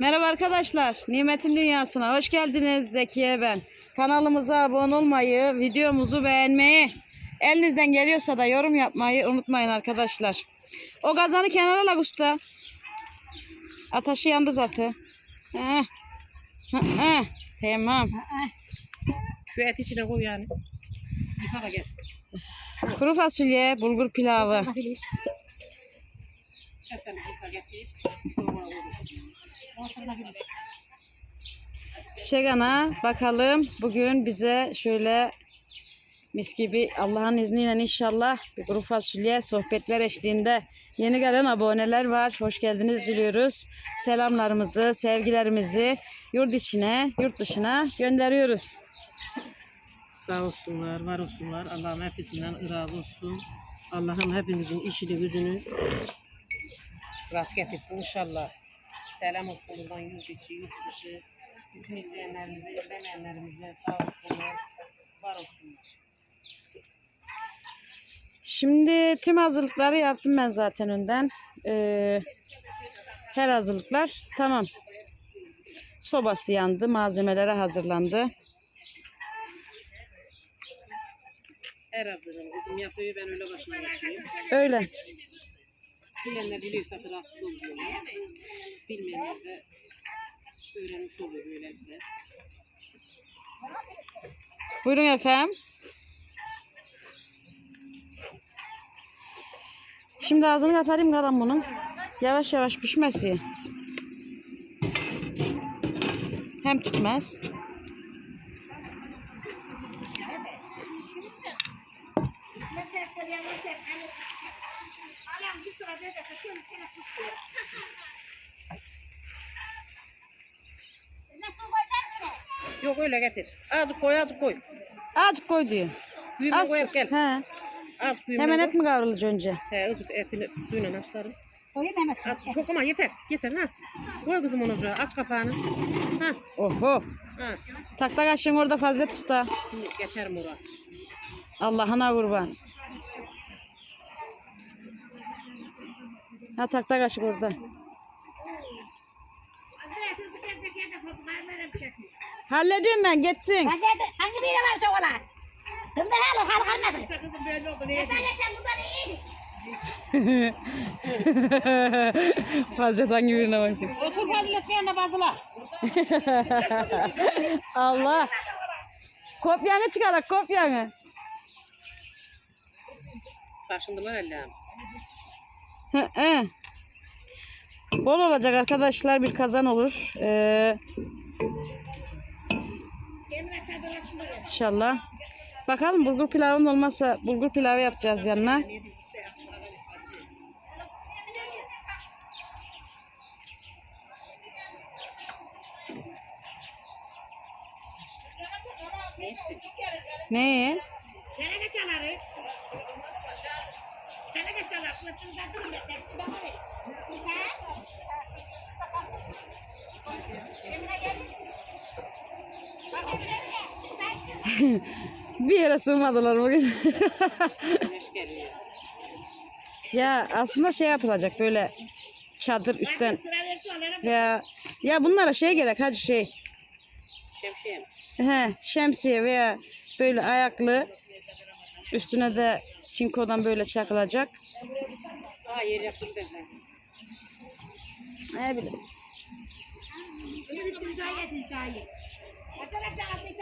Merhaba arkadaşlar. Nimetin Dünyası'na hoş geldiniz. Zekiye ben. Kanalımıza abone olmayı, videomuzu beğenmeyi, elinizden geliyorsa da yorum yapmayı unutmayın arkadaşlar. O gazanı kenara la usta. Ataşı yandı zaten. Heh, heh. Tamam. Şu et içine koy yani. Yıka da gel. Kuru fasulye, bulgur pilavı. Etlerini yıka getir. Çiçek ana bakalım bugün bize şöyle mis gibi Allah'ın izniyle inşallah bir kuru fasulye sohbetler eşliğinde yeni gelen aboneler var. Hoş geldiniz diliyoruz. Selamlarımızı, sevgilerimizi yurt içine, yurt dışına gönderiyoruz. Sağ olsunlar, var olsunlar. Allah'ım hepsinden razı olsun. Allah'ım hepinizin işini, gücünü rast getirsin inşallah. Selam olsun buradan yurt içi, yurt dışı. Bütün izleyenlerimize, izlemeyenlerimize sağ olsunlar, var olsunlar. Şimdi tüm hazırlıkları yaptım ben zaten önden. Ee, her hazırlıklar tamam. Sobası yandı, malzemelere hazırlandı. Her hazırım. Bizim yapıyor, ben öyle başına geçiyorum. Öyle. Bilenler biliyorsa rahatsız oluyorlar. Bilmeyenler de öğrenmiş oluyor böylelikle. Buyurun efendim. Şimdi ağzını kapatayım kalan bunun. Yavaş yavaş pişmesi. Hem tutmaz. Yok öyle getir. Azıcık koy, azıcık koy. Azıcık koy diyor. Büyüme Az koy, su. gel. He. Az büyüme Hemen koy. et mi kavrulacak önce? He, azıcık etini suyla açlarım. Aç, çok ama yeter. Yeter ha. Koy kızım onu ocağa. Aç kapağını. Ha. Oho. Ha. Takta kaşığın orada Fazilet Usta. Şimdi geçerim oraya. Allah'ına kurban. Ha takta kaşık orada. Hallediyorum ben geçsin. Hangi birine var şokola? Kimde halı halı kalmadı. Kızım böyle oldu. Ben sen bunları iyi. Fazilet hangi birine baksın. Otur fazilet bir yana bazıla. Allah. Kopyanı çıkarak kopyanı. Taşındılar Allah'ım. Bol olacak arkadaşlar bir kazan olur. Ee, inşallah. Bakalım bulgur pilavın olmazsa bulgur pilavı yapacağız yanına. Ne? Nereye çaları? Nereye çalar? Şurada durun da tepsi bana ver. Emine gel. Bak şöyle. Bir yere sığmadılar bugün. Ya aslında şey yapılacak böyle çadır üstten veya ya bunlara şey gerek hacı şey. Şemsiyem. He, şemsiye veya böyle ayaklı üstüne de çinkodan böyle çakılacak. Aa yer yaptım ben. Ne bileyim. Daha daha daha.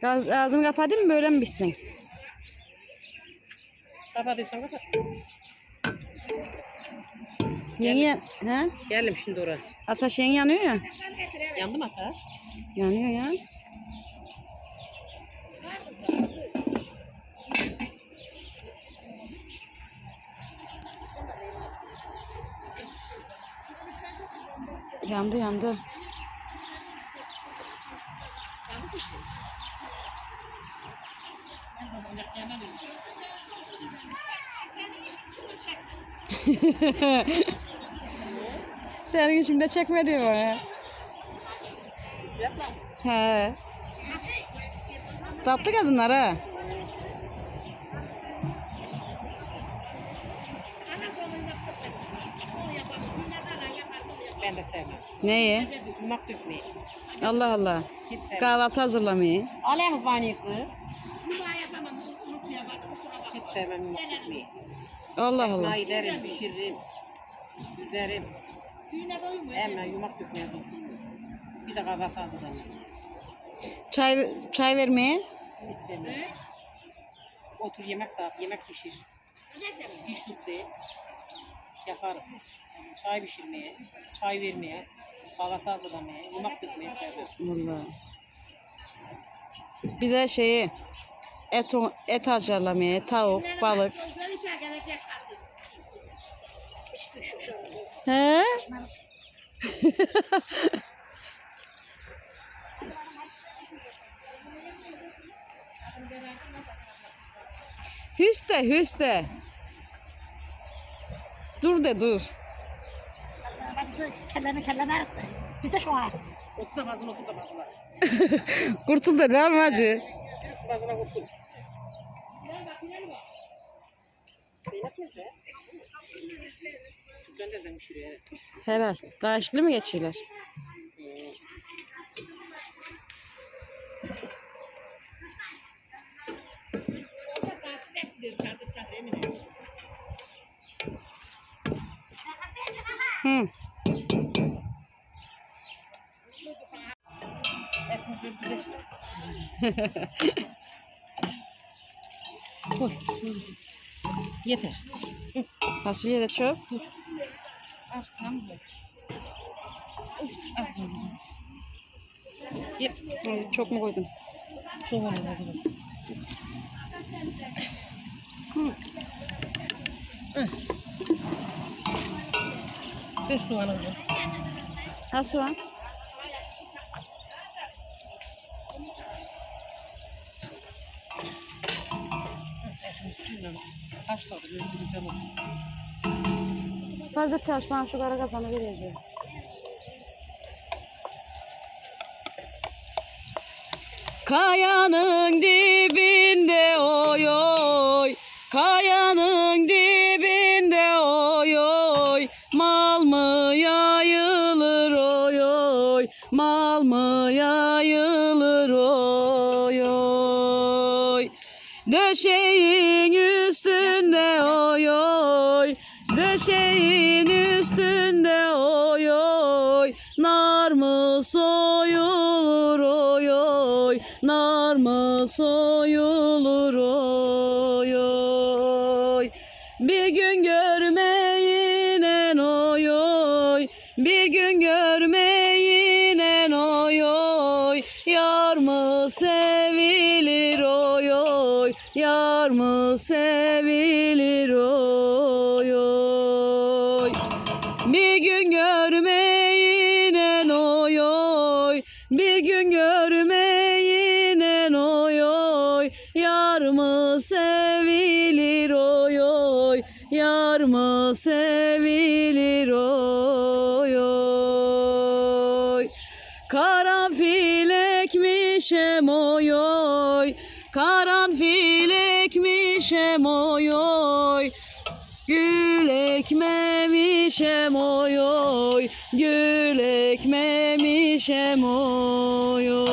Gaz, ağzını kapatayım mı böyle mi bitsin? Kapatıyorsan kapat. Yenge, he? Geldim şimdi oraya. Ateş yeni yanıyor ya. Yandı mı ateş? Yanıyor ya. Yandı yandı. Senin içinde çekme diyor bana. He. Tatlı kadınlar ha. Ben de sevmem. Neyi? Yumak dökmeyi. Allah Allah. Kahvaltı hazırlamayı. Alayımız banyoyuklu. Yumağı yapamam. Hiç sevmem yumak dökmeyi. Allah Allah. Ekmeği derim, pişiririm. Üzerim. Düğüne mu? Hemen yumak dökmeye zorsun. Bir de kahvaltı hazırlanır. Çay çay vermeye. Hiç sevmem. Otur yemek dağıt, yemek pişir. Hiç tut değil. Yaparım. Çay pişirmeye, çay vermeye, kahvaltı hazırlamaya, yumak dökmeye seviyorum. Vallahi. Bir de şeyi et et hazırlamaya, tavuk, balık. Gelecek artık. İşte şu şu. He? Hüste, hüste. Dur de dur. Attı. Biz de şu an. Otur da bazına otur da. Kurtul de değil mi hacı? Bazına kurtul. Zeynep nerede? Şuraya. Herhal. Daha ışıklı mı geçiyorlar? Hı. Etimiz ürküleş. Koy. koy Yeter. Fasulye de çok. Az kan. Az, az koy kızım. Ay, Çok mu koydun? Çok olur bu kızım. Hı. Ver soğanı kızım. Ha soğan. Suyla haşladı. Böyle bir güzel oldu. Fazla çalışmam şu kara kazanı veriyor. Kayanın dibinde oy oy mı soyulur oy oy. Nar mı soyulur oy Yar mı sevilir? Oy oy. Karanfil ekmişem oy oy. Karanfil ekmişem oy oy. Gül ekmemişem oy oy. Gül ekmemişem oy oy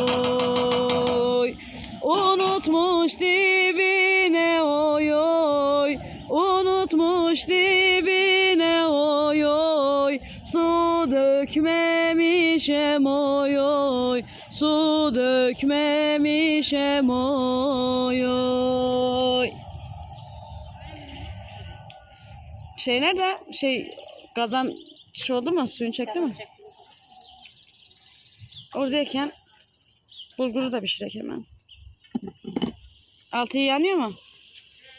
Unutmuş dibine oy oy Su dökmemişem oy oy Su dökmemişem oy oy Şey nerede? Şey kazan şey oldu mu? Suyunu çekti mi? Oradayken bulguru da pişirek hemen. Altı yanıyor mu?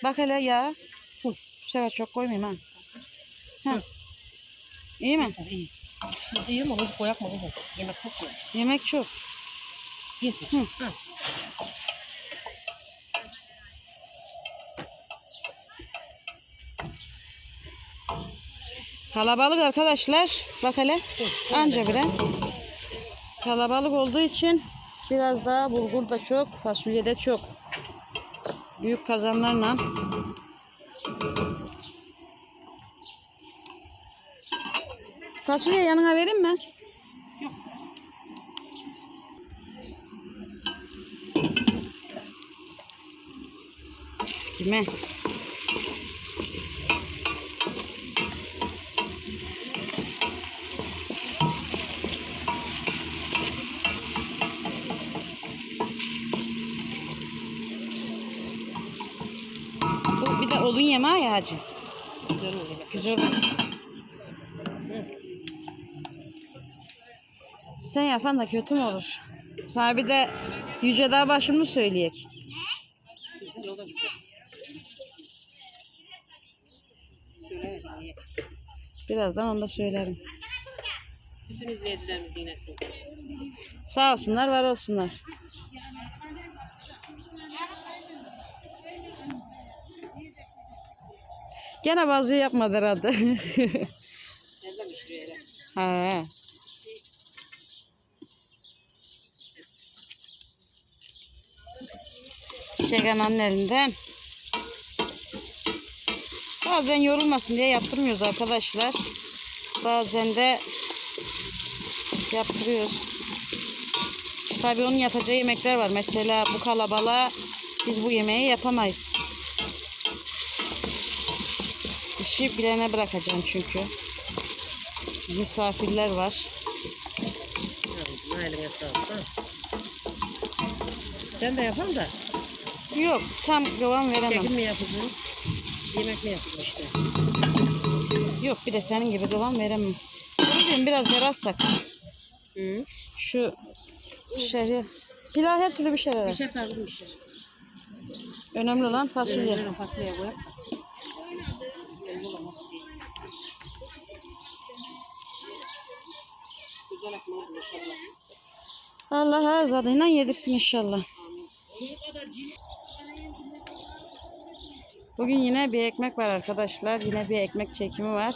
Bak hele ya. Hı, sefer çok koymayayım ha. Ha. İyi mi? İyi. İyi mi? Kızı koyak mı kızım? Yemek çok koy. Yemek çok. Yeter. Hı. Ha. Kalabalık arkadaşlar. Bak hele. Anca bile. Kalabalık olduğu için biraz daha bulgur da çok, fasulye de çok. Büyük kazanlarla. Fasulye yanına vereyim mi? Yok. Eskime. Bu bir de odun yemeği ya hacı. Güzel olur. Güzel olur. Sen yapan da kötü mü olur? Sana bir de Yüce Dağ başımı söyleyek. Güzel. Birazdan onu da söylerim. Bütün izleyicilerimiz dinlesin. Sağ olsunlar, var olsunlar. Gene bazı yapmadı herhalde. Ne zaman işliyor öyle? He. Çiçek ananın elinden. Bazen yorulmasın diye yaptırmıyoruz arkadaşlar. Bazen de yaptırıyoruz. Tabii onun yapacağı yemekler var. Mesela bu kalabalığa biz bu yemeği yapamayız. İşi bilene bırakacağım çünkü. Misafirler var. Yalnız eline sağlık. Sen de yapan da Yok tam kıvam veremem. çekim mi yapacaksın? Yemek mi yapacaksın işte? Yok bir de senin gibi kıvam veremem. Diyorum biraz verarsak. Hı. Şu şehri. Pilav her türlü bir şey herhalde. Pişer tarzım pişer. Önemli olan fasulye. Fasulye. Fasulyeye koyup da. Güzel ekmeği inşallah. Allah her zadıyla yedirsin inşallah. Bugün yine bir ekmek var arkadaşlar. Yine bir ekmek çekimi var.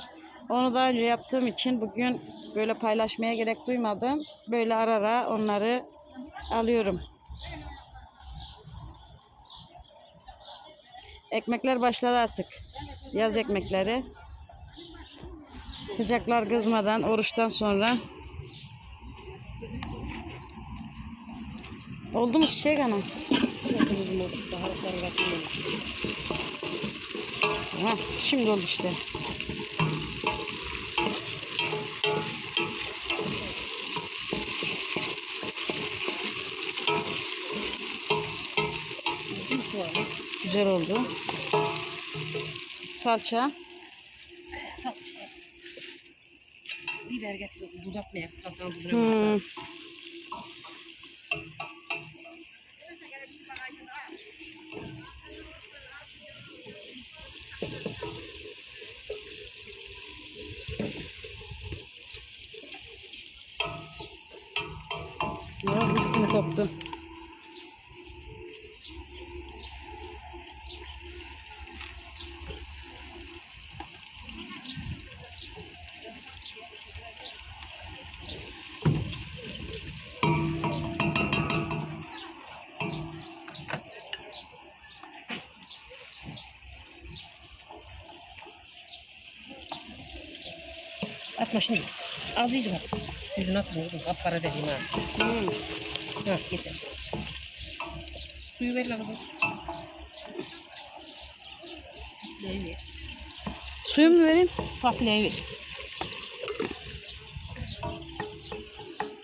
Onu daha önce yaptığım için bugün böyle paylaşmaya gerek duymadım. Böyle ara ara onları alıyorum. Ekmekler başladı artık. Yaz ekmekleri. Sıcaklar kızmadan, oruçtan sonra. Oldu mu çiçek hanım? Kırmızı Ha, şimdi oldu işte. Güzel oldu. Salça. Salça. Biber getiririz. Uzatmayak. Salçanın buzuna Hmm. Ya koktu. Atma şimdi. Az iyice bak. Yüzüne atın kızım. Kapkara dediğim ha. Hmm. Ha yeter. Suyu ver lan kızım. Fasulyeyi ver. Suyu mu vereyim? Fasulyeyi ver.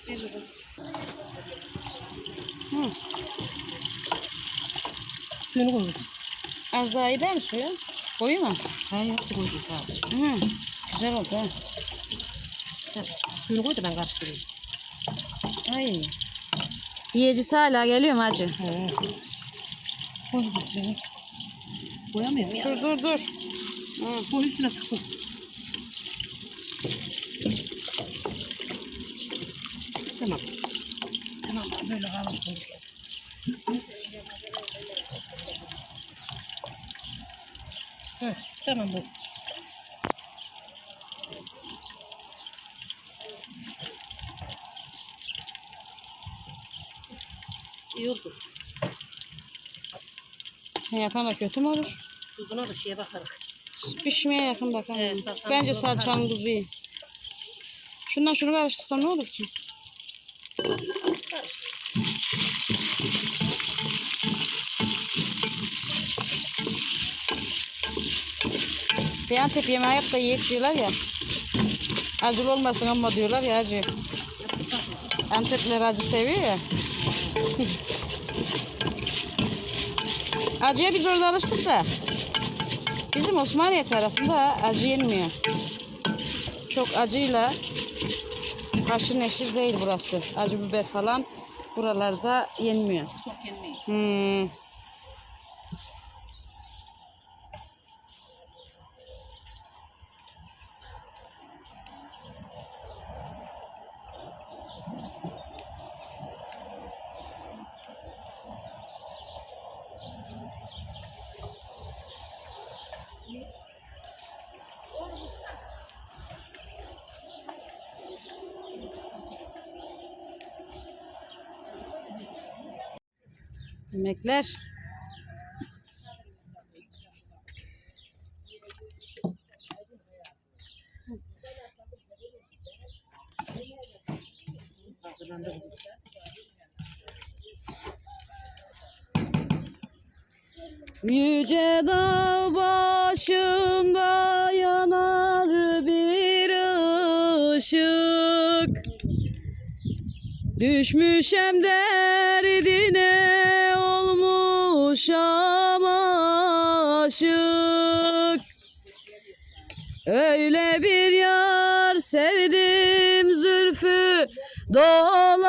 Ver kızım. Hı. Suyunu koy kızım. Az daha iyi değil mi suyu? Koyayım mı? Ha yok su koyacağım. Ha. Hı. Güzel oldu ha. Sen suyunu koy da ben karıştırayım. Ay. Yiyecisi hala geliyor mu. Koy suyunu. Koyamıyorum ya. Dur dur dur. Ha, koy üstüne sıksın. Tamam. Tamam böyle kalırsın. Heh, tamam bu. İyi oldu. Sen yapan da kötü mü olur? Tuzuna da şeye bakarız. Pişmeye yakın bakalım. Evet, salçanın Bence tuzu bakalım. salçanın tuzu iyi. Şundan şunu karıştırsam ne olur ki? Bir Antep yemeği yap da yiyek diyorlar ya. Acılı olmasın ama diyorlar ya acı. Antepler acı seviyor ya. Acıya biz orada alıştık da. Bizim Osmaniye tarafında acı yenmiyor. Çok acıyla haşır neşir değil burası. Acı biber falan buralarda yenmiyor. Çok yenmeyin. Hmm. Yemekler. Hazırlandı. Yüce dağ başında yanar bir ışık Düşmüşem derdine olmuşam aşık Öyle bir yar sevdim zülfü dolaşık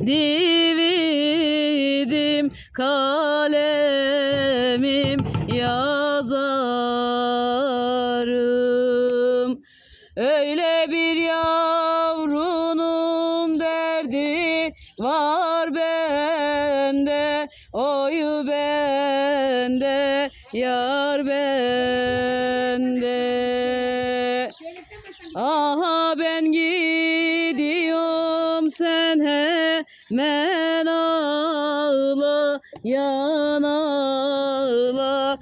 dividim kalemim yazarım. Öyle bir yavrunun derdi var Oyu bende yar bende. Aha ben gidiyorum sen hemen ağla yan ağla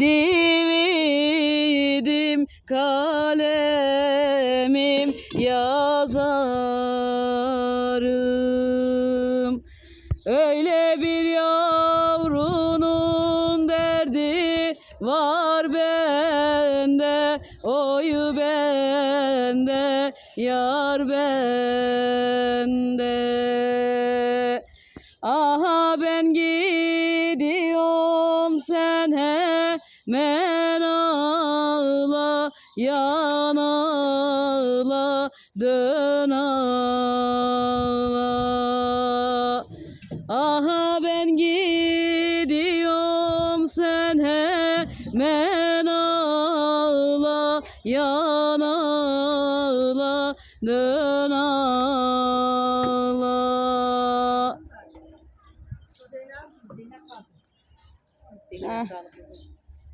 Dividim kalemim yazarım. Öyle bir yavrunun derdi var bende Oyu bende yar bende dön ağla.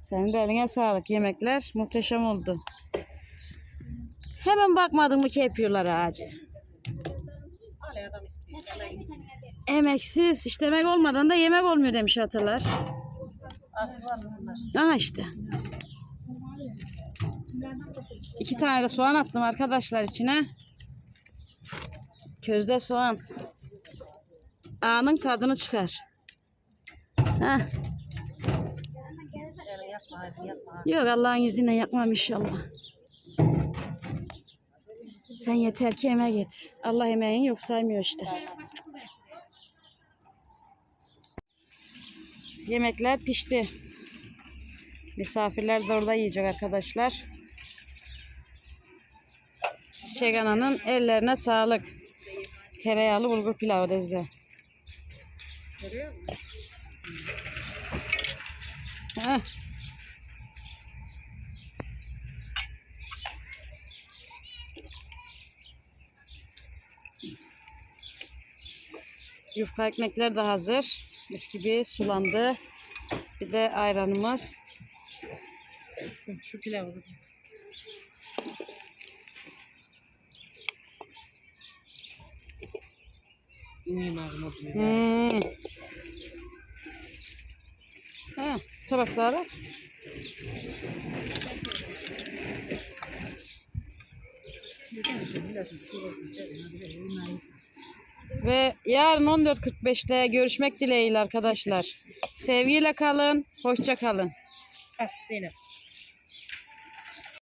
Senin de eline sağlık. Yemekler muhteşem oldu. Hemen bakmadın mı ki yapıyorlar ağacı? Emeksiz, işte emek olmadan da yemek olmuyor demiş atalar. Aslı var kızımlar. Aha işte. İki tane de soğan attım arkadaşlar içine. Közde soğan. Ağanın tadını çıkar. Heh. Yok Allah'ın izniyle yapmam inşallah. Sen yeter ki emek et. Allah emeğin yok saymıyor işte. Yemekler pişti. Misafirler de orada yiyecek arkadaşlar. Çiçek Ana'nın ellerine sağlık. Tereyağlı bulgur pilavı? Heh. Yufka ekmekler de hazır. Mis gibi sulandı. Bir de ayranımız. Şu pilavı kızım. Hmm. Ha, tabaklara. Ve yarın 14.45'te görüşmek dileğiyle arkadaşlar. Sevgiyle kalın, hoşça kalın. Al Zeynep.